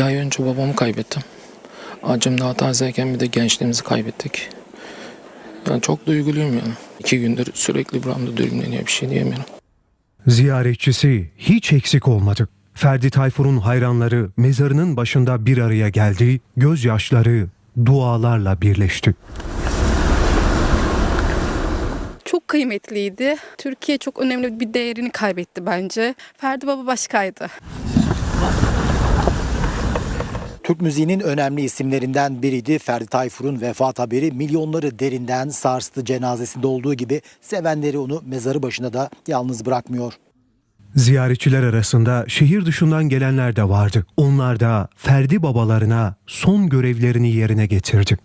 önce babamı kaybettim. Acım daha tazeyken bir de gençliğimizi kaybettik. Yani çok duyguluyum yani. İki gündür sürekli buramda düğümleniyor bir şey diyemiyorum. Ziyaretçisi hiç eksik olmadı. Ferdi Tayfur'un hayranları mezarının başında bir araya geldi, gözyaşları dualarla birleşti. Çok kıymetliydi. Türkiye çok önemli bir değerini kaybetti bence. Ferdi Baba başkaydı. Türk müziğinin önemli isimlerinden biriydi. Ferdi Tayfur'un vefat haberi milyonları derinden sarstı. Cenazesinde olduğu gibi sevenleri onu mezarı başında da yalnız bırakmıyor. Ziyaretçiler arasında şehir dışından gelenler de vardı. Onlar da Ferdi babalarına son görevlerini yerine getirdi.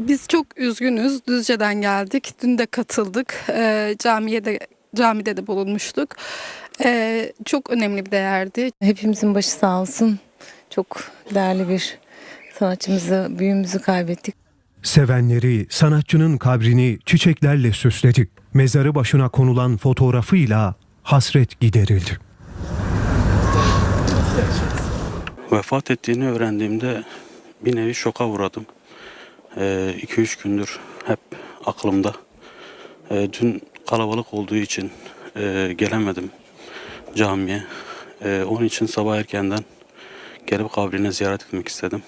Biz çok üzgünüz. Düzce'den geldik. Dün de katıldık. Ee, camiye de camide de bulunmuştuk. Ee, çok önemli bir değerdi. Hepimizin başı sağ olsun. Çok değerli bir sanatçımızı, büyüğümüzü kaybettik. Sevenleri sanatçının kabrini çiçeklerle süsledi. Mezarı başına konulan fotoğrafıyla hasret giderildi. Vefat ettiğini öğrendiğimde bir nevi şoka uğradım. 2-3 gündür hep aklımda. Ee, dün kalabalık olduğu için e, gelemedim camiye. Ee, onun için sabah erkenden gelip kabrine ziyaret etmek istedim.